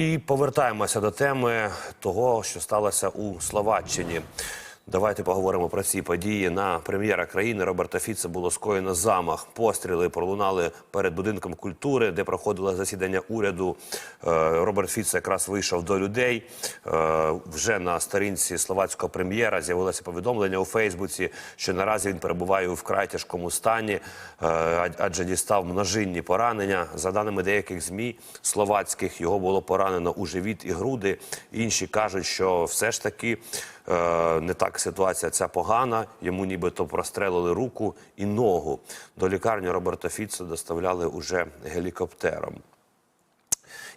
І повертаємося до теми того, що сталося у Словаччині. Давайте поговоримо про ці події. На прем'єра країни Роберта Фіца було скоєно замах. Постріли пролунали перед будинком культури, де проходило засідання уряду. Е, Роберт Фіц якраз вийшов до людей. Е, Вже на сторінці словацького прем'єра з'явилося повідомлення у Фейсбуці, що наразі він перебуває у вкрай тяжкому стані, е, адже дістав множинні поранення. За даними деяких змі словацьких, його було поранено у живіт і груди. Інші кажуть, що все ж таки не так ситуація ця погана. Йому нібито прострелили руку і ногу. До лікарні Роберта Фіца доставляли уже гелікоптером.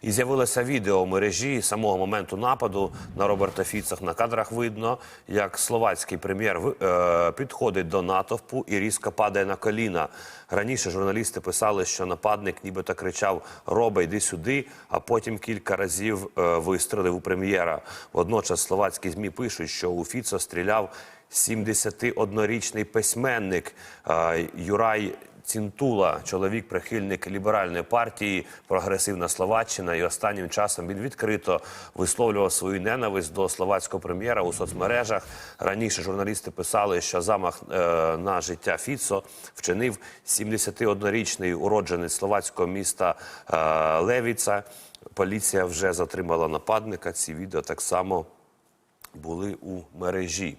І з'явилося відео в мережі самого моменту нападу на Роберта Фіцах. На кадрах видно, як словацький прем'єр е, підходить до натовпу і різко падає на коліна. Раніше журналісти писали, що нападник нібито кричав Робе, йди сюди, а потім кілька разів е, вистрелив у прем'єра. Водночас словацькі змі пишуть, що у Фіцо стріляв 71-річний письменник Юрай Цінтула, чоловік, прихильник ліберальної партії, прогресивна Словаччина, і останнім часом він відкрито висловлював свою ненависть до словацького прем'єра у соцмережах. Раніше журналісти писали, що замах е, на життя Фіцо вчинив 71-річний уродженець словацького міста е, Левіца. Поліція вже затримала нападника. Ці відео так само були у мережі.